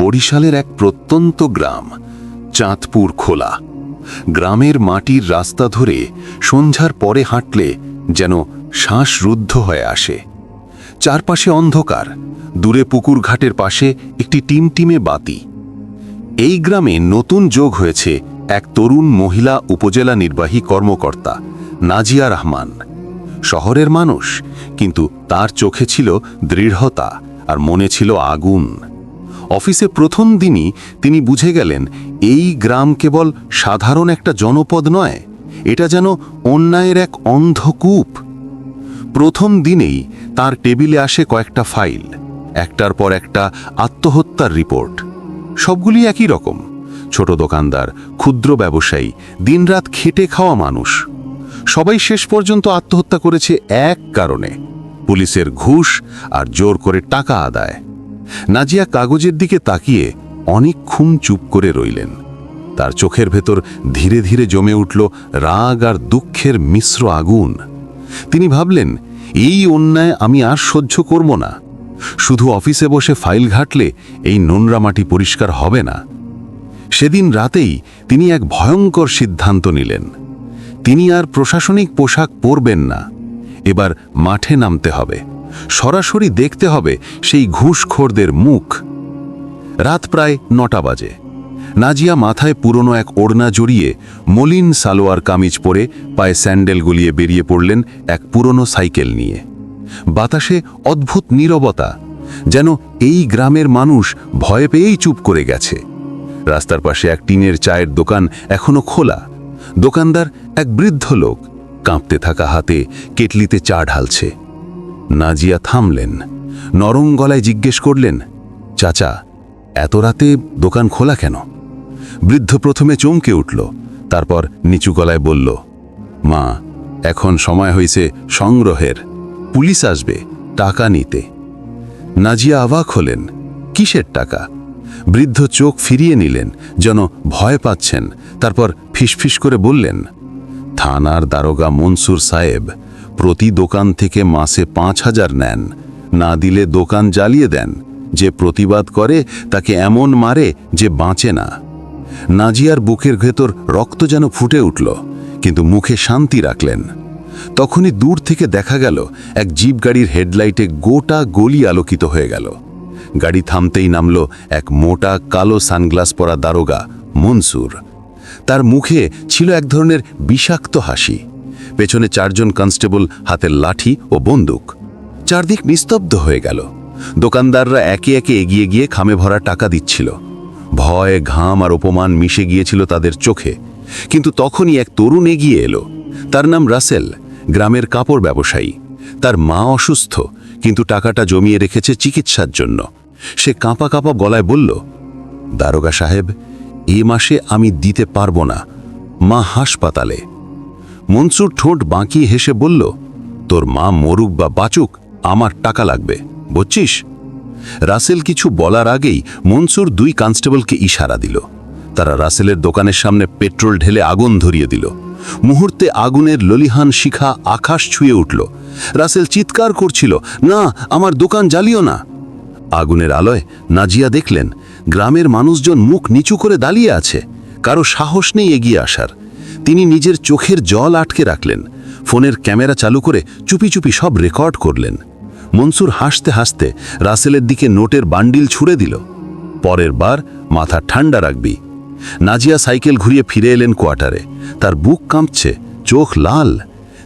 বরিশালের এক প্রত্যন্ত গ্রাম, চাঁদপুর খোলা। গ্রামের মাটির রাস্তা ধরে সন্ধ্যার পরে হাঁটলে যেন শ্বাস রুদ্ধ হয়ে আসে। চারপাশে অন্ধকার, দূরে পুকুর ঘাটের পাশে একটি টিমটিমে বাতি। এই গ্রামে নতুন যোগ হয়েছে এক তরুণ মহিলা উপজেলা নির্বাহী কর্মকর্তা, নাজিয়া রহমান। শহরের মানুষ, কিন্তু তার চোখে ছিল দৃঢ়তা আর মনে ছিল আগুন। অফিসে প্রথম দিনই তিনি বুঝে গেলেন, এই গ্রাম কেবল সাধারণ একটা জনপদ নয়, এটা যেন অন্যায়ের এক অন্ধকূপ। প্রথম দিনেই তার টেবিলে আসে কয়েকটা ফাইল, একটার পর একটা আত্মহত্যার রিপোর্ট। সবগুলি একই রকম, ছোট দোকানদার, ক্ষুদ্র ব্যবসায়ী, দিনরাত খেটে খাওয়া মানুষ। সবাই শেষ পর্যন্ত আত্মহত্যা করেছে এক কারণে, পুলিশের ঘুষ আর জোর করে টাকা আদায়। নাজিয়া কাগজের দিকে তাকিয়ে অনেক অনেকক্ষণ চুপ করে রইলেন। তার চোখের ভেতর ধীরে ধীরে জমে উঠল রাগ আর দুঃখের মিশ্র আগুন। তিনি ভাবলেন, এই অন্যায় আমি আর সহ্য করব না। শুধু অফিসে বসে ফাইল ঘাটলে এই নোংরা মাটি পরিষ্কার হবে না। সেদিন রাতেই তিনি এক ভয়ঙ্কর সিদ্ধান্ত নিলেন। তিনি আর প্রশাসনিক পোশাক পরবেন না। এবার মাঠে নামতে হবে। সরাসরি দেখতে হবে সেই ঘুষখোরদের মুখ। রাত প্রায় নটা বাজে। নাজিয়া মাথায় পুরনো এক ওড়না জড়িয়ে মলিন সালোয়ার কামিজ পরে পায়ে স্যান্ডেল গলিয়ে বেরিয়ে পড়লেন এক পুরনো সাইকেল নিয়ে। বাতাসে অদ্ভুত নীরবতা, যেন এই গ্রামের মানুষ ভয় পেয়েই চুপ করে গেছে। রাস্তার পাশে এক টিনের চায়ের দোকান এখনও খোলা। দোকানদার এক বৃদ্ধ লোক কাঁপতে থাকা হাতে কেটলিতে চা ঢালছে। নাজিয়া থামলেন। নরম গলায় জিজ্ঞেস করলেন, চাচা, এত রাতে দোকান খোলা কেন? বৃদ্ধ প্রথমে চমকে উঠল, তারপর নিচু গলায় বলল, মা, এখন সময় হয়েছে সংগ্রহের। পুলিশ আসবে, টাকা নিতে। নাজিয়া অবাক হলেন, কিসের টাকা? বৃদ্ধ চোখ ফিরিয়ে নিলেন, যেন ভয় পাচ্ছেন, তারপর ফিসফিস করে বললেন, থানার দারোগা মনসুর সাহেব প্রতি দোকান থেকে মাসে পাঁচ হাজার নেন। না দিলে দোকান জ্বালিয়ে দেন। যে প্রতিবাদ করে, তাকে এমন মারে যে বাঁচে না। নাজিয়ার বুকের ভেতর রক্ত যেন ফুটে উঠল, কিন্তু মুখে শান্তি রাখলেন। তখনই দূর থেকে দেখা গেল, এক জিপ গাড়ির হেডলাইটে গোটা গলি আলোকিত হয়ে গেল। গাড়ি থামতেই নামল এক মোটা কালো সানগ্লাস পরা দারোগা, মনসুর। তার মুখে ছিল এক ধরনের বিষাক্ত হাসি। পেছনে চারজন কনস্টেবল হাতের লাঠি ও বন্দুক। চারদিক নিস্তব্ধ হয়ে গেল। দোকানদাররা একে একে এগিয়ে গিয়ে খামে ভরা টাকা দিচ্ছিল। ভয়, ঘাম আর অপমান মিশে গিয়েছিল তাদের চোখে। কিন্তু তখনই এক তরুণ এগিয়ে এলো। তার নাম রাসেল, গ্রামের কাপড় ব্যবসায়ী। তার মা অসুস্থ, কিন্তু টাকাটা জমিয়ে রেখেছে চিকিৎসার জন্য। সে কাঁপা কাঁপা গলায় বলল, দারোগা সাহেব, এ মাসে আমি দিতে পারব না। মা হাসপাতালে। মনসুর ঠোঁট বাঁকিয়ে হেসে বলল, তোর মা মরুক বা বাঁচুক, আমার টাকা লাগবে, বুঝছিস? রাসেল কিছু বলার আগেই মনসুর দুই কনস্টেবলকে ইশারা দিল। তারা রাসেলের দোকানের সামনে পেট্রোল ঢেলে আগুন ধরিয়ে দিল। মুহূর্তে আগুনের ললিহান শিখা আকাশ ছুঁয়ে উঠল। রাসেল চিৎকার করছিল, না, আমার দোকান জ্বালিও না। আগুনের আলোয় নাজিয়া দেখলেন, গ্রামের মানুষজন মুখ নিচু করে দাঁড়িয়ে আছে। কারও সাহস নেই এগিয়ে আসার। তিনি নিজের চোখের জল আটকে রাখলেন, ফোনের ক্যামেরা চালু করে চুপি চুপি সব রেকর্ড করলেন। মনসুর হাসতে হাসতে রাসেলের দিকে নোটের বান্ডিল ছুড়ে দিল। পরের বার মাথা ঠান্ডা রাখবি। নাজিয়া সাইকেল ঘুরিয়ে ফিরে এলেন কোয়ার্টারে। তার বুক কাঁপছে, চোখ লাল।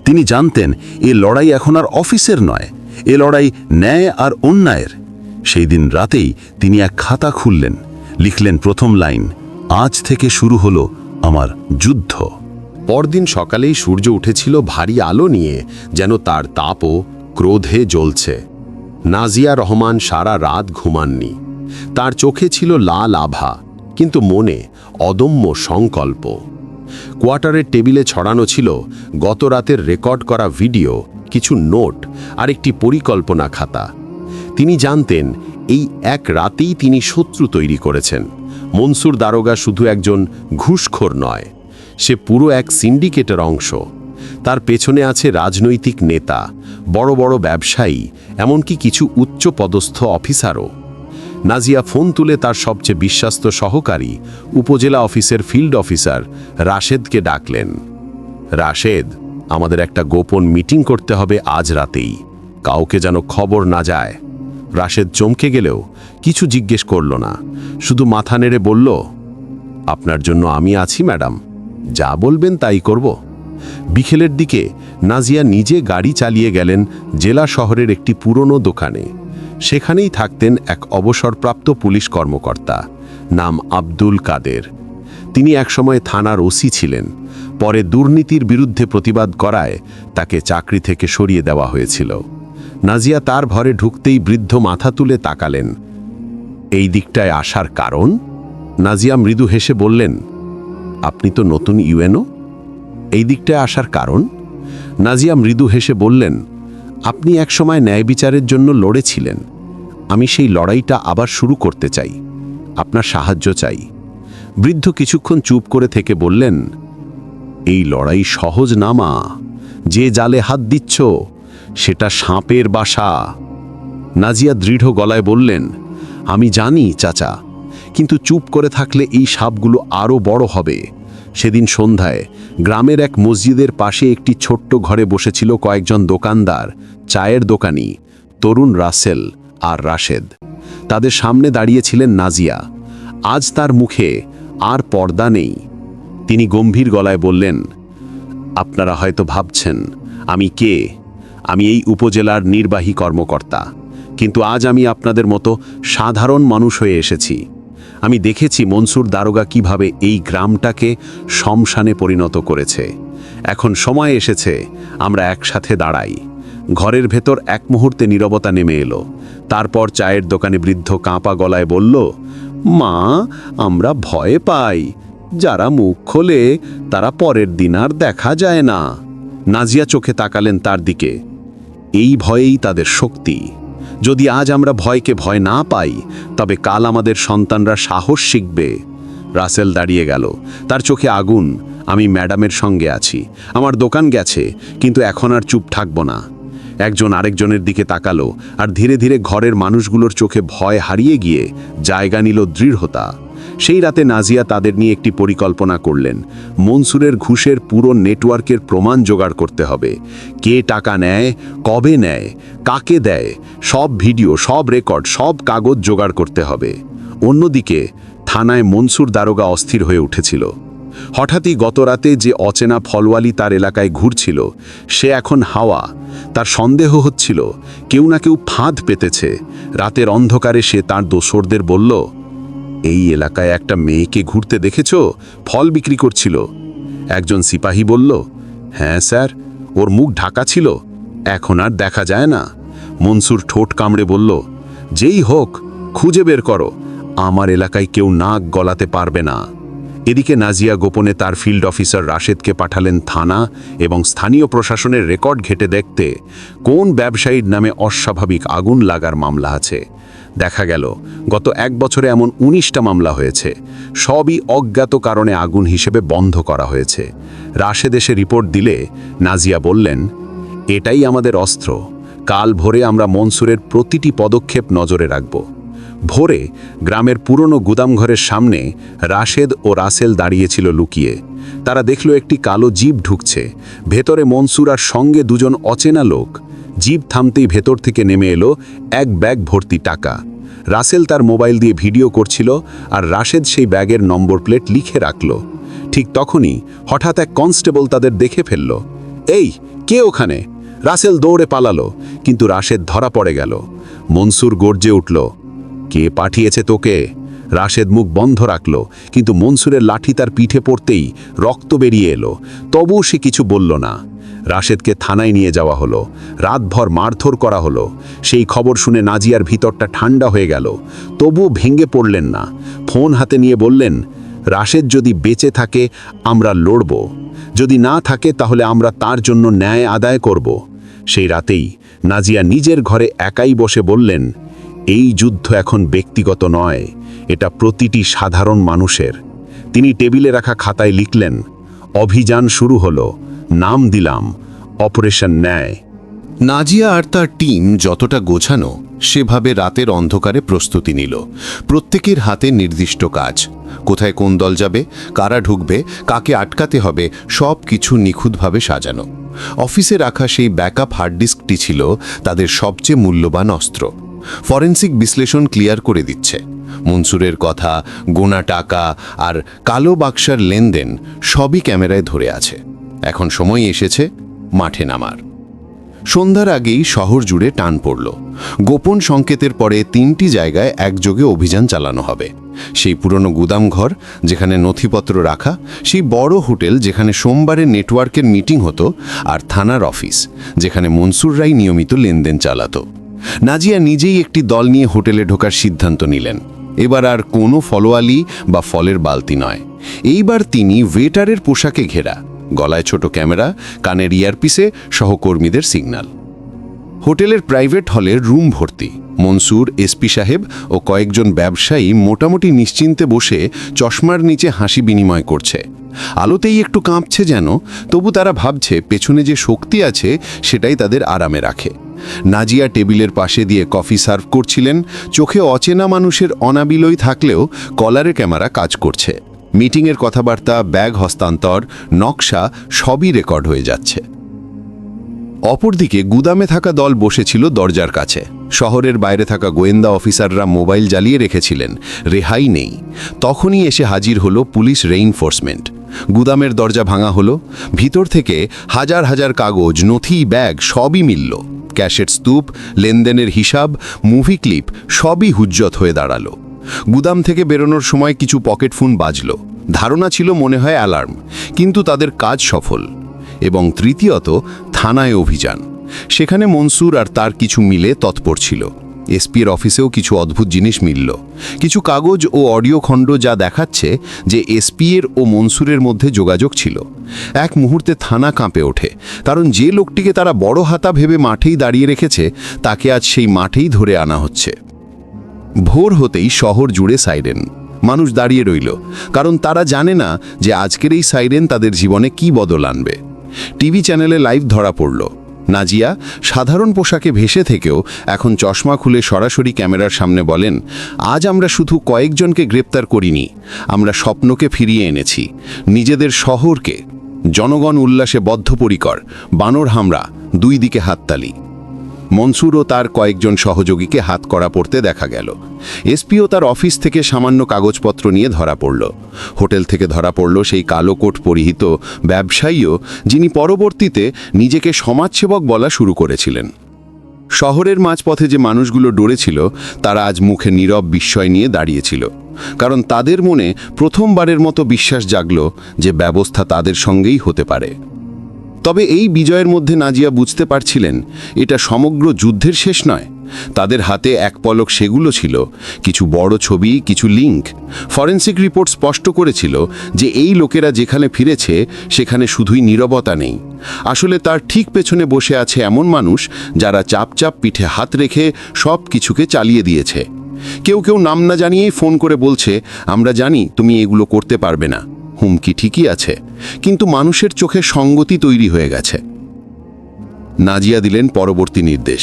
তিনি জানতেন, এ লড়াই এখন আর অফিসের নয়, এ লড়াই ন্যায় আর অন্যায়ের। সেই দিন রাতেই তিনি এক খাতা খুললেন, লিখলেন প্রথম লাইন, আজ থেকে শুরু হলো আমার যুদ্ধ। পরদিন সকালেই সূর্য উঠেছিল ভারী আলো নিয়ে, যেন তার তাপও ক্রোধে জ্বলছে। নাজিয়া রহমান সারা রাত ঘুমাননি। তার চোখে ছিল লাল আভা, কিন্তু মনে অদম্য সংকল্প। কোয়ার্টারের টেবিলে ছড়ানো ছিল গত রাতের রেকর্ড করা ভিডিও, কিছু নোট, আর একটি পরিকল্পনা খাতা। তিনি জানতেন, এই এক রাতেই তিনি শত্রু তৈরি করেছেন। মনসুর দারোগা শুধু একজন ঘুষখোর নয়। সে পুরো এক সিন্ডিকেটের অংশ। তার পেছনে আছে রাজনৈতিক নেতা, বড় বড় ব্যবসায়ী, এমনকি কিছু উচ্চ পদস্থ অফিসারও। নাজিয়া ফোন তুলে তার সবচেয়ে বিশ্বাস্ত সহকারী, উপজেলা অফিসের ফিল্ড অফিসার রাশেদকে ডাকলেন। রাশেদ, আমাদের একটা গোপন মিটিং করতে হবে আজ রাতেই। কাউকে যেন খবর না যায়। রাশেদ চমকে গেলেও কিছু জিজ্ঞেস করল না। শুধু মাথা নেড়ে বলল, আপনার জন্য আমি আছি, ম্যাডাম। যা বলবেন তাই করব। বিকেলের দিকে নাজিয়া নিজে গাড়ি চালিয়ে গেলেন জেলা শহরের একটি পুরনো দোকানে। সেখানেই থাকতেন এক অবসরপ্রাপ্ত পুলিশ কর্মকর্তা, নাম আব্দুল কাদের। তিনি একসময় থানার ওসি ছিলেন। পরে দুর্নীতির বিরুদ্ধে প্রতিবাদ করায় তাকে চাকরি থেকে সরিয়ে দেওয়া হয়েছিল। নাজিয়া তার ঘরে ঢুকতেই বৃদ্ধ মাথা তুলে তাকালেন। এই দিকটায় আসার কারণ? নাজিয়া মৃদু হেসে বললেন আপনি তো নতুন ইউএনও? এই দিকটায় আসার কারণ? নাজিয়া মৃদু হেসে বললেন, আপনি একসময় ন্যায় বিচারের জন্য লড়েছিলেন। আমি সেই লড়াইটা আবার শুরু করতে চাই। আপনার সাহায্য চাই। বৃদ্ধ কিছুক্ষণ চুপ করে থেকে বললেন, এই লড়াই সহজ নামা যে জালে হাত দিচ্ছ, সেটা সাপের বাসা। নাজিয়া দৃঢ় গলায় বললেন, আমি জানি, চাচা। কিন্তু চুপ করে থাকলে এই সাপগুলো আরও বড় হবে। সেদিন সন্ধ্যায় গ্রামের এক মসজিদের পাশে একটি ছোট্ট ঘরে বসেছিল কয়েকজন দোকানদার, চায়ের দোকানি, তরুণ রাসেল আর রাশেদ। তাদের সামনে দাঁড়িয়েছিলেন নাজিয়া। আজ তার মুখে আর পর্দা নেই। তিনি গম্ভীর গলায় বললেন, আপনারা হয়তো ভাবছেন, আমি কে? আমি এই উপজেলার নির্বাহী কর্মকর্তা। কিন্তু আজ আমি আপনাদের মতো সাধারণ মানুষ হয়ে এসেছি। আমি দেখেছি মনসুর দারোগা কীভাবে এই গ্রামটাকে শমশানে পরিণত করেছে। এখন সময় এসেছে, আমরা একসাথে দাঁড়াই। ঘরের ভেতর এক মুহূর্তে নীরবতা নেমে এলো। তারপর চায়ের দোকানে বৃদ্ধ কাঁপা গলায় বলল, মা, আমরা ভয় পাই। যারা মুখ খোলে, তারা পরের দিন আর দেখা যায় না। নাজিয়া চোখে তাকালেন তার দিকে। এই ভয়েই তাদের শক্তি। যদি আজ আমরা ভয়কে ভয় না পাই, তবে কাল আমাদের সন্তানরা সাহস শিখবে। রাসেল দাঁড়িয়ে গেল। তার চোখে আগুন। আমি ম্যাডামের সঙ্গে আছি। আমার দোকান গেছে, কিন্তু এখন আর চুপ থাকব না। একজন আরেকজনের দিকে তাকালো, আর ধীরে ধীরে ঘরের মানুষগুলোর চোখে ভয় হারিয়ে গিয়ে জায়গা নিল দৃঢ়তা। সেই রাতে নাজিয়া তাদের নিয়ে একটি পরিকল্পনা করলেন। মনসুরের ঘুষের পুরো নেটওয়ার্কের প্রমাণ জোগাড় করতে হবে। কে টাকা নেয়, কবে নেয়, কাকে দেয়, সব ভিডিও, সব রেকর্ড, সব কাগজ জোগাড় করতে হবে। অন্যদিকে, থানায় মনসুর দারোগা অস্থির হয়ে উঠেছিল। হঠাৎই গতরাতে যে অচেনা ফলওয়ালি তার এলাকায় ঘুরছিল, সে এখন হাওয়া। তার সন্দেহ হচ্ছিল, কেউ না কেউ ফাঁদ পেতেছে। রাতের অন্ধকারে সে তার দোসরদের বলল এই এলাকায় একটা মেয়েকে ঘুরতে দেখেছ? ফল বিক্রি করছিল। একজন সিপাহী বলল হ্যাঁ স্যার, ওর মুখ ঢাকা ছিল, এখন আর দেখা যায় না। মনসুর ঠোঁট কামড়ে বলল, যেই হোক, খুঁজে বের করো, আমার এলাকায় কেউ নাক গলাতে পারবে না। এদিকে নাজিয়া গোপনে তার ফিল্ড অফিসার রাশেদকে পাঠালেন থানা এবং স্থানীয় প্রশাসনের রেকর্ড ঘেটে দেখতে কোন ব্যবসায়ীর নামে অস্বাভাবিক আগুন লাগার মামলা আছে। দেখা গেল। গত এক বছরে এমন উনিশটা মামলা হয়েছে। সবই অজ্ঞাত কারণে আগুন হিসেবে বন্ধ করা হয়েছে। রাশেদ এসে রিপোর্ট দিলে নাজিয়া বললেন, এটাই আমাদের অস্ত্র। কাল ভোরে আমরা মনসুরের প্রতিটি পদক্ষেপ নজরে রাখব। ভোরে গ্রামের পুরনো গুদামঘরের সামনে রাশেদ ও রাসেল দাঁড়িয়েছিল লুকিয়ে। তারা দেখল একটি কালো জীব ঢুকছে। ভেতরে মনসুর আর সঙ্গে দুজন অচেনা লোক। জীব থামতেই ভেতর থেকে নেমে এলো এক ব্যাগ ভর্তি টাকা। রাসেল তার মোবাইল দিয়ে ভিডিও করছিল আর রাশেদ সেই ব্যাগের নম্বর প্লেট লিখে রাখল। ঠিক তখনই হঠাৎ এক কনস্টেবল তাদের দেখে ফেলল। এই, কে ওখানে? রাসেল দৌড়ে পালালো, কিন্তু রাশেদ ধরা পড়ে গেল। মনসুর গর্জে উঠল, কে পাঠিয়েছে তোকে? রাশেদ মুখ বন্ধ রাখল, কিন্তু মনসুরের লাঠি তার পিঠে পড়তেই রক্ত বেরিয়ে এলো। তবুও সে কিছু বলল না। রাশেদকে থানায় নিয়ে যাওয়া হলো। রাতভর মারধর করা হলো। সেই খবর শুনে নাজিয়ার ভিতরটা ঠান্ডা হয়ে গেল। তবুও ভেঙে পড়লেন না। ফোন হাতে নিয়ে বললেন, রাশেদ যদি বেঁচে থাকে, আমরা লড়ব। যদি না থাকে, তাহলে আমরা তার জন্য ন্যায় আদায় করব। সেই রাতেই নাজিয়া নিজের ঘরে একাই বসে বললেন, এই যুদ্ধ এখন ব্যক্তিগত নয়, এটা প্রতিটি সাধারণ মানুষের। তিনি টেবিলে রাখা খাতায় লিখলেন, অভিযান শুরু হলো। নাম দিলাম, অপারেশন ন্যায়। নাজিয়া আর তার টিম যতটা গোছানো, সেভাবে রাতের অন্ধকারে প্রস্তুতি নিল। প্রত্যেকের হাতে নির্দিষ্ট কাজ। কোথায় কোন দল যাবে, কারা ঢুকবে, কাকে আটকাতে হবে, সব কিছু নিখুঁতভাবে সাজানো। অফিসে রাখা সেই ব্যাকআপ হার্ড ডিস্কটি ছিল তাদের সবচেয়ে মূল্যবান অস্ত্র। ফরেন্সিক বিশ্লেষণ ক্লিয়ার করে দিচ্ছে। মনসুরের কথা, গোনা টাকা আর কালো বাক্সার লেনদেন সবই ক্যামেরায় ধরে আছে। এখন সময় এসেছে মাঠে নামার। সন্ধ্যার আগেই শহর জুড়ে টান পড়ল। গোপন সংকেতের পরে তিনটি জায়গায় একযোগে অভিযান চালানো হবে। সেই পুরনো গুদামঘর যেখানে নথিপত্র রাখা, সেই বড় হোটেল যেখানে সোমবারে নেটওয়ার্কের মিটিং হতো, আর থানার অফিস যেখানে মনসুররাই নিয়মিত লেনদেন চালাতো। নাজিয়া নিজেই একটি দল নিয়ে হোটেলে ঢোকার সিদ্ধান্ত নিলেন। এবার আর কোনো ফলোয়ালি বা ফলের বালতি নয়। এইবার তিনি ওয়েটারের পোশাকে ঘেরা। গলায় ছোট ক্যামেরা, কানের ইয়ারপিসে সহকর্মীদের সিগন্যাল হোটেলের প্রাইভেট হলের রুম ভর্তি। মনসুর এসপি সাহেব ও কয়েকজন ব্যবসায়ী মোটামুটি নিশ্চিন্তে বসে চশমার নিচে হাসি বিনিময় করছে। আলোতেই একটু কাঁপছে যেন, তবু তারা ভাবছে পেছনে যে শক্তি আছে সেটাই তাদের আরামে রাখে। নাজিয়া টেবিলের পাশে দিয়ে কফি সার্ভ করছিলেন, চোখে অচেনা মানুষের অনাবিলই থাকলেও কলারে ক্যামেরা কাজ করছে। মিটিংয়ের কথাবার্তা, ব্যাগ হস্তান্তর, নকশা সবই রেকর্ড হয়ে যাচ্ছে। অপরদিকে গুদামে থাকা দল বসেছিল দরজার কাছে। শহরের বাইরে থাকা গোয়েন্দা অফিসাররা মোবাইল জ্বালিয়ে রেখেছিলেন। রেহাই নেই। তখনই এসে হাজির হলো পুলিশ রেইনফোর্সমেন্ট গুদামের দরজা ভাঙা হলো। ভিতর থেকে হাজার হাজার কাগজ, নথি, ব্যাগ সবই মিলল। ক্যাশের স্তূপ, লেনদেনের হিসাব, মুভি ক্লিপ সবই হুজ্জত হয়ে দাঁড়াল। গুদাম থেকে বেরোনোর সময় কিছু পকেট ফোন বাজল। ধারণা ছিল মনে হয় অ্যালার্ম, কিন্তু তাদের কাজ সফল। এবং তৃতীয়ত, থানায় অভিযান। সেখানে মনসুর আর তার কিছু মিলে তৎপর ছিল। এসপির অফিসেও কিছু অদ্ভুত জিনিস মিলল। কিছু কাগজ ও অডিও খণ্ড যা দেখাচ্ছে যে এসপিএর ও মনসুরের মধ্যে যোগাযোগ ছিল। এক মুহূর্তে থানা কাঁপে ওঠে, কারণ যে লোকটিকে তারা বড় হাতা ভেবে মাঠেই দাঁড়িয়ে রেখেছে, তাকে আজ সেই মাঠেই ধরে আনা হচ্ছে। ভোর হতেই শহর জুড়ে সাইরেন। মানুষ দাঁড়িয়ে রইল, কারণ তারা জানে না যে আজকের এই সাইরেন তাদের জীবনে কি বদল আনবে। টিভি চ্যানেলে লাইভ ধরা পড়ল। নাজিয়া, সাধারণ পোশাকে ভেসে থেকেও এখন চশমা খুলে সরাসরি ক্যামেরার সামনে বলেন, আজ আমরা শুধু কয়েকজনকে গ্রেপ্তার করিনি, আমরা স্বপ্নকে ফিরিয়ে এনেছি, নিজেদের শহরকে। জনগণ উল্লাসে বদ্ধপরিকর, বানর হামরা দুই দিকে হাততালি। মনসুর ও তার কয়েকজন সহযোগীকে হাত করা পড়তে দেখা গেল। এসপিও তার অফিস থেকে সামান্য কাগজপত্র নিয়ে ধরা পড়ল। হোটেল থেকে ধরা পড়ল সেই কালো কোট পরিহিত ব্যবসায়ীও, যিনি পরবর্তীতে নিজেকে সমাজসেবক বলা শুরু করেছিলেন। শহরের মাঝপথে যে মানুষগুলো ডরেছিল, তারা আজ মুখে নীরব বিস্ময় নিয়ে দাঁড়িয়েছিল। কারণ তাদের মনে প্রথমবারের মতো বিশ্বাস জাগল যে ব্যবস্থা তাদের সঙ্গেই হতে পারে। তবে এই বিজয়ের মধ্যে নাজিয়া বুঝতে পারছিলেন, এটা সমগ্র যুদ্ধের শেষ নয়। তাদের হাতে এক পলক সেগুলো ছিল, কিছু বড় ছবি, কিছু লিঙ্ক ফরেন্সিক রিপোর্ট স্পষ্ট করেছিল যে এই লোকেরা যেখানে ফিরেছে, সেখানে শুধুই নীরবতা নেই। আসলে তার ঠিক পেছনে বসে আছে এমন মানুষ যারা চাপ চাপ পিঠে হাত রেখে সব কিছুকে চালিয়ে দিয়েছে। কেউ কেউ নাম না জানিয়েই ফোন করে বলছে, আমরা জানি তুমি এগুলো করতে পারবে না। হুমকি ঠিকই আছে, কিন্তু মানুষের চোখে সঙ্গতি তৈরি হয়ে গেছে। নাজিয়া দিলেন পরবর্তী নির্দেশ।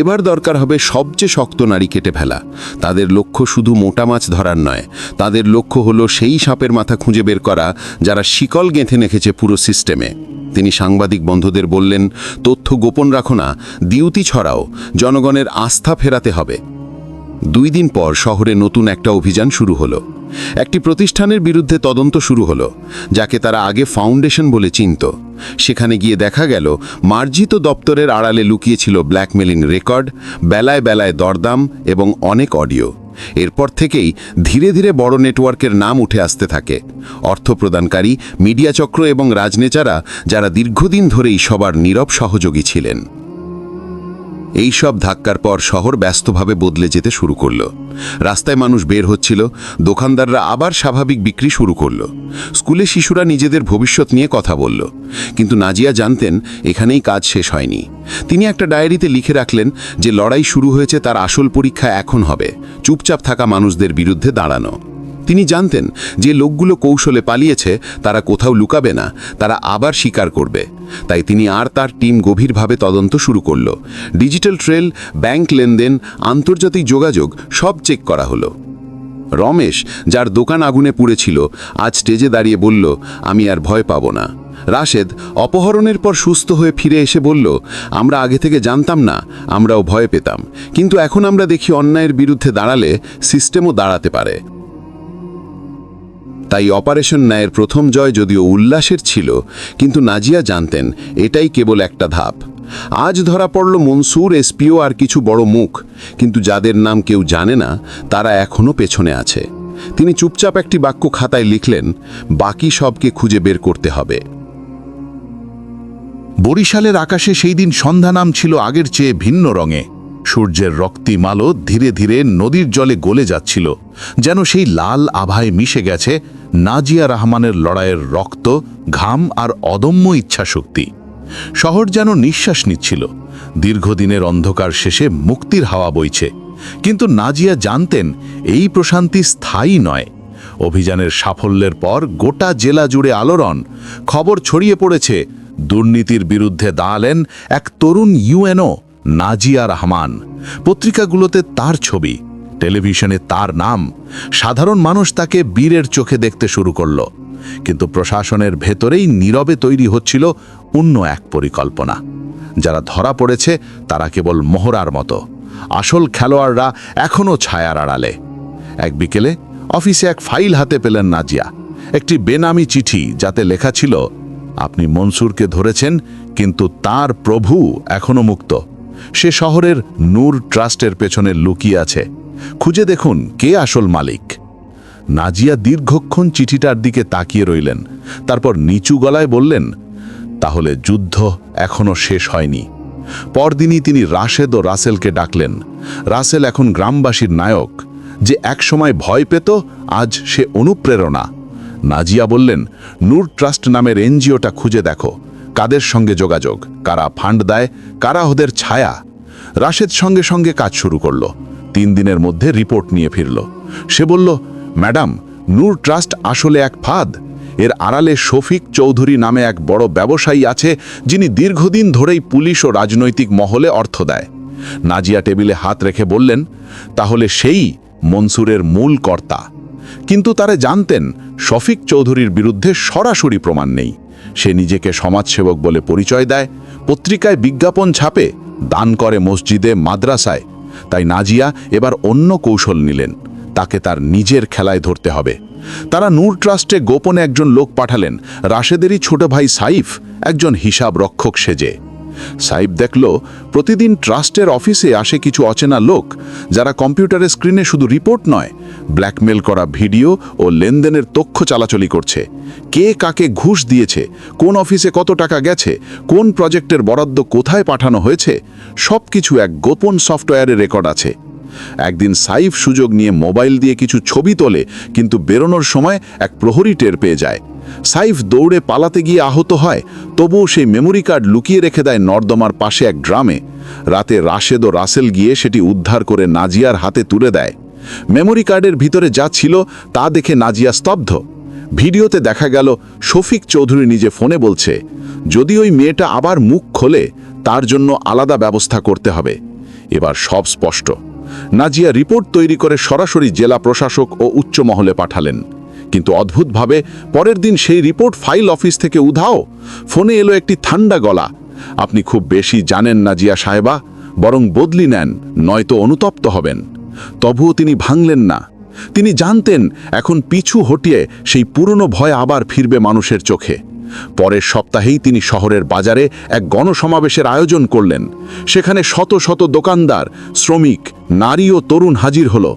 এবার দরকার হবে সবচেয়ে শক্ত নারী কেটে ফেলা। তাদের লক্ষ্য শুধু মোটা মাছ ধরার নয়, তাদের লক্ষ্য হলো সেই সাপের মাথা খুঁজে বের করা, যারা শিকল গেঁথে রেখেছে পুরো সিস্টেমে। তিনি সাংবাদিক বন্ধুদের বললেন, তথ্য গোপন রাখো না ডিউটি ছড়াও, জনগণের আস্থা ফেরাতে হবে। দুই দিন পর শহরে নতুন একটা অভিযান শুরু হলো। একটি প্রতিষ্ঠানের বিরুদ্ধে তদন্ত শুরু হলো, যাকে তারা আগে ফাউন্ডেশন বলে চিনত। সেখানে গিয়ে দেখা গেল, মার্জিত দপ্তরের আড়ালে লুকিয়েছিল ব্ল্যাকমেলিং রেকর্ড, বেলায় বেলায় দরদাম এবং অনেক অডিও। এরপর থেকেই ধীরে ধীরে বড় নেটওয়ার্কের নাম উঠে আসতে থাকে। অর্থ প্রদানকারী মিডিয়া চক্র এবং রাজনেতারা, যারা দীর্ঘদিন ধরেই সবার নীরব সহযোগী ছিলেন। এই সব ধাক্কার পর শহর ব্যস্তভাবে বদলে যেতে শুরু করল। রাস্তায় মানুষ বের হচ্ছিল, দোকানদাররা আবার স্বাভাবিক বিক্রি শুরু করল। স্কুলে শিশুরা নিজেদের ভবিষ্যৎ নিয়ে কথা বলল। কিন্তু নাজিয়া জানতেন, এখানেই কাজ শেষ হয়নি। তিনি একটা ডায়েরিতে লিখে রাখলেন যে লড়াই শুরু হয়েছে, তার আসল পরীক্ষা এখন হবে। চুপচাপ থাকা মানুষদের বিরুদ্ধে দাঁড়ানো। তিনি জানতেন যে লোকগুলো কৌশলে পালিয়েছে, তারা কোথাও লুকাবে না, তারা আবার স্বীকার করবে। তাই তিনি আর তার টিম গভীরভাবে তদন্ত শুরু করল। ডিজিটাল ট্রেল, ব্যাংক লেনদেন, আন্তর্জাতিক যোগাযোগ সব চেক করা হলো। রমেশ, যার দোকান আগুনে পুড়েছিল আজ স্টেজে দাঁড়িয়ে বলল, আমি আর ভয় পাব না। রাশেদ অপহরণের পর সুস্থ হয়ে ফিরে এসে বলল, আমরা আগে থেকে জানতাম না, আমরাও ভয় পেতাম। কিন্তু এখন আমরা দেখি অন্যায়ের বিরুদ্ধে দাঁড়ালে সিস্টেমও দাঁড়াতে পারে। তাই অপারেশন ন্যায়ের প্রথম জয় যদিও উল্লাসের ছিল, কিন্তু নাজিয়া জানতেন এটাই কেবল একটা ধাপ। আজ ধরা পড়ল মনসুর, এসপিও আর কিছু বড় মুখ, কিন্তু যাদের নাম কেউ জানে না, তারা এখনও পেছনে আছে। তিনি চুপচাপ একটি বাক্য খাতায় লিখলেন, বাকি সবকে খুঁজে বের করতে হবে। বরিশালের আকাশে সেই দিন সন্ধ্যা নাম ছিল আগের চেয়ে ভিন্ন রঙে। সূর্যের রক্তিম আলো ধীরে ধীরে নদীর জলে গলে যাচ্ছিল, যেন সেই লাল আভায় মিশে গেছে নাজিয়া রহমানের লড়াইয়ের রক্ত, ঘাম আর অদম্য ইচ্ছাশক্তি। শহর যেন নিঃশ্বাস নিচ্ছিল, দীর্ঘদিনের অন্ধকার শেষে মুক্তির হাওয়া বইছে, কিন্তু নাজিয়া জানতেন এই প্রশান্তি স্থায়ী নয়। অভিযানের সাফল্যের পর গোটা জেলা জুড়ে আলোড়ন, খবর ছড়িয়ে পড়েছে, দুর্নীতির বিরুদ্ধে দাঁড়ালেন এক তরুণ ইউএনও। নাজিয়া রহমান। পত্রিকাগুলোতে তার ছবি, টেলিভিশনে তার নাম। সাধারণ মানুষ তাকে বীরের চোখে দেখতে শুরু করল। কিন্তু প্রশাসনের ভেতরেই নীরবে তৈরি হচ্ছিল অন্য এক পরিকল্পনা। যারা ধরা পড়েছে, তারা কেবল মোহরার মতো। আসল খেলোয়াড়রা এখনও ছায়ার আড়ালে। এক বিকেলে অফিসে এক ফাইল হাতে পেলেন নাজিয়া। একটি বেনামি চিঠি যাতে লেখা ছিল, আপনি মনসুরকে ধরেছেন, কিন্তু তার প্রভু এখনও মুক্ত। সে শহরের নূর ট্রাস্টের পেছনে লুকিয়ে আছে। খুঁজে দেখুন কে আসল মালিক। নাজিয়া দীর্ঘক্ষণ চিঠিটার দিকে তাকিয়ে রইলেন। তারপর নিচু গলায় বললেন, তাহলে যুদ্ধ এখনও শেষ হয়নি। পরদিনই তিনি রাশেদ ও রাসেলকে ডাকলেন। রাসেল এখন গ্রামবাসীর নায়ক। যে একসময় ভয় পেত, আজ সে অনুপ্রেরণা। নাজিয়া বললেন, নূর ট্রাস্ট নামের এনজিওটা খুঁজে দেখো। কাদের সঙ্গে যোগাযোগ, কারা ফান্ড দেয়, কারা ওদের ছায়া? রাশেদ সঙ্গে সঙ্গে কাজ শুরু করল। তিন দিনের মধ্যে রিপোর্ট নিয়ে ফিরল। সে বলল, ম্যাডাম, নূর ট্রাস্ট আসলে এক ফাঁদ। এর আড়ালে শফিক চৌধুরী নামে এক বড় ব্যবসায়ী আছে, যিনি দীর্ঘদিন ধরেই পুলিশ ও রাজনৈতিক মহলে অর্থ দেয়। নাজিয়া টেবিলে হাত রেখে বললেন, তাহলে সেই মনসুরের মূল কর্তা। কিন্তু তারা জানতেন, শফিক চৌধুরীর বিরুদ্ধে সরাসরি প্রমাণ নেই। সে নিজেকে সমাজসেবক বলে পরিচয় দেয়, পত্রিকায় বিজ্ঞাপন ছাপে, দান করে মসজিদে, মাদ্রাসায়। তাই নাজিয়া এবার অন্য কৌশল নিলেন, তাকে তার নিজের খেলায় ধরতে হবে। তারা নূর ট্রাস্টে গোপনে একজন লোক পাঠালেন, রাশেদেরই ছোট ভাই সাইফ, একজন হিসাব রক্ষক সেজে। সাইফ দেখল, প্রতিদিন ট্রাস্টের অফিসে আসে কিছু অচেনা লোক, যারা কম্পিউটারের স্ক্রিনে শুধু রিপোর্ট নয়, ব্ল্যাকমেল করা ভিডিও ও লেনদেনের তথ্য চালাচলি করছে। কে কাকে ঘুষ দিয়েছে, কোন অফিসে কত টাকা গেছে, কোন প্রজেক্টের বরাদ্দ কোথায় পাঠানো হয়েছে সব কিছু এক গোপন সফটওয়্যারে রেকর্ড আছে। একদিন সাইফ সুযোগ নিয়ে মোবাইল দিয়ে কিছু ছবি তোলে, কিন্তু বেরোনোর সময় এক প্রহরী টের পেয়ে যায়। সাইফ দৌড়ে পালাতে গিয়ে আহত হয়, তবুও সেই মেমোরি কার্ড লুকিয়ে রেখে দেয় নর্দমার পাশে এক ড্রামে। রাতে রাশেদ ও রাসেল গিয়ে সেটি উদ্ধার করে নাজিয়ার হাতে তুলে দেয়। মেমোরি কার্ডের ভিতরে যা ছিল, তা দেখে নাজিয়া স্তব্ধ। ভিডিওতে দেখা গেল, শফিক চৌধুরী নিজে ফোনে বলছে, যদি ওই মেয়েটা আবার মুখ খোলে, তার জন্য আলাদা ব্যবস্থা করতে হবে। এবার সব স্পষ্ট। নাজিয়া রিপোর্ট তৈরি করে সরাসরি জেলা প্রশাসক ও উচ্চ মহলে পাঠালেন। কিন্তু অদ্ভুতভাবে পরের দিন সেই রিপোর্ট ফাইল অফিস থেকে উধাও। ফোনে এলো একটি ঠান্ডা গলা। আপনি খুব বেশি জানেন না জিয়া সাহেবা, বরং বদলি নেন, নয়তো অনুতপ্ত হবেন। তবুও তিনি ভাঙলেন না। তিনি জানতেন, এখন পিছু হটিয়ে সেই পুরনো ভয় আবার ফিরবে মানুষের চোখে। পরের সপ্তাহেই তিনি শহরের বাজারে এক গণসমাবেশের আয়োজন করলেন। সেখানে শত শত দোকানদার, শ্রমিক, নারী ও তরুণ হাজির হল।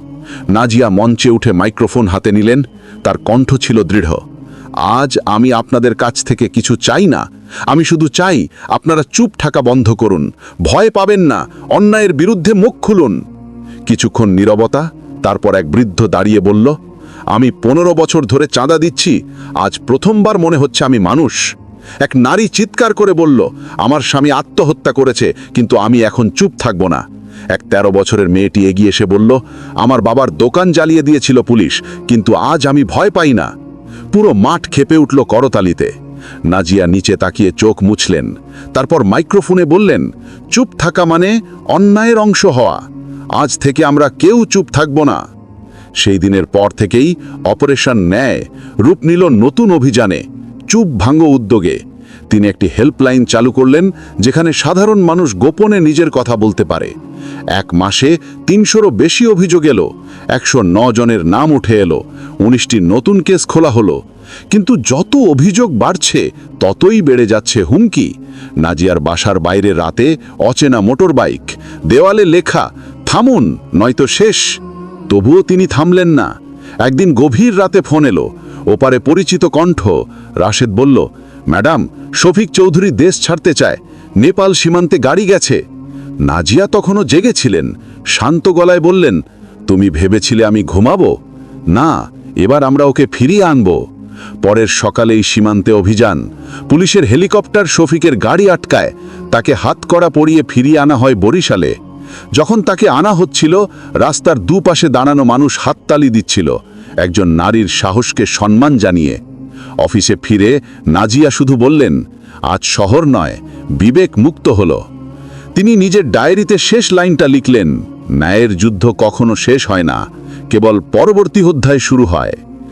নাজিয়া মঞ্চে উঠে মাইক্রোফোন হাতে নিলেন। তার কণ্ঠ ছিল দৃঢ়। আজ আমি আপনাদের কাছ থেকে কিছু চাই না। আমি শুধু চাই আপনারা চুপ থাকা বন্ধ করুন। ভয় পাবেন না। অন্যায়ের বিরুদ্ধে মুখ খুলুন। কিছুক্ষণ নীরবতা, তারপর এক বৃদ্ধ দাঁড়িয়ে বলল আমি পনেরো বছর ধরে চাঁদা দিচ্ছি, আজ প্রথমবার মনে হচ্ছে আমি মানুষ। এক নারী চিৎকার করে বলল, আমার স্বামী আত্মহত্যা করেছে, কিন্তু আমি এখন চুপ থাকব না। এক ১৩ বছরের মেয়েটি এগিয়ে এসে বলল, আমার বাবার দোকান জ্বালিয়ে দিয়েছিল পুলিশ, কিন্তু আজ আমি ভয় পাই না। পুরো মাঠ খেপে উঠল করতালিতে। নাজিয়া নিচে তাকিয়ে চোখ মুছলেন। তারপর মাইক্রোফোনে বললেন, চুপ থাকা মানে অন্যায়ের অংশ হওয়া। আজ থেকে আমরা কেউ চুপ থাকব না। সেই দিনের পর থেকেই অপারেশন ন্যায় রূপ নিল নতুন অভিযানে, চুপ ভাঙ্গ উদ্যোগে। তিনি একটি হেল্পলাইন চালু করলেন, যেখানে সাধারণ মানুষ গোপনে নিজের কথা বলতে পারে। এক মাসে তিনশোরও বেশি অভিযোগ এলো, একশো জনের নাম উঠে এলো, উনিশটি নতুন কেস খোলা হলো। কিন্তু যত অভিযোগ বাড়ছে, ততই বেড়ে যাচ্ছে হুমকি। নাজিয়ার বাসার বাইরে রাতে অচেনা মোটর বাইক দেওয়ালে লেখা, থামুন, নয়তো শেষ। তবুও তিনি থামলেন না। একদিন গভীর রাতে ফোন এলো। ওপারে পরিচিত কণ্ঠ রাশেদ বলল, ম্যাডাম, শফিক চৌধুরী দেশ ছাড়তে চায়। নেপাল সীমান্তে গাড়ি গেছে। নাজিয়া তখনও জেগেছিলেন। শান্ত গলায় বললেন, তুমি ভেবেছিলে আমি ঘুমাবো? না, এবার আমরা ওকে ফিরিয়ে আনব। পরের সকালেই সীমান্তে অভিযান। পুলিশের হেলিকপ্টার শফিকের গাড়ি আটকায়। তাকে হাতকড়া পরিয়ে ফিরিয়ে আনা হয় বরিশালে। যখন তাকে আনা হচ্ছিল, রাস্তার দুপাশে দাঁড়ানো মানুষ হাততালি দিচ্ছিল। একজন নারীর সাহসকে সম্মান জানিয়ে। অফিসে ফিরে নাজিয়া শুধু বললেন, আজ শহর নয়, বিবেক মুক্ত হল। তিনি নিজের ডায়েরিতে শেষ লাইনটা লিখলেন, ন্যায়ের যুদ্ধ কখনো শেষ হয় না, কেবল পরবর্তী অধ্যায় শুরু হয়।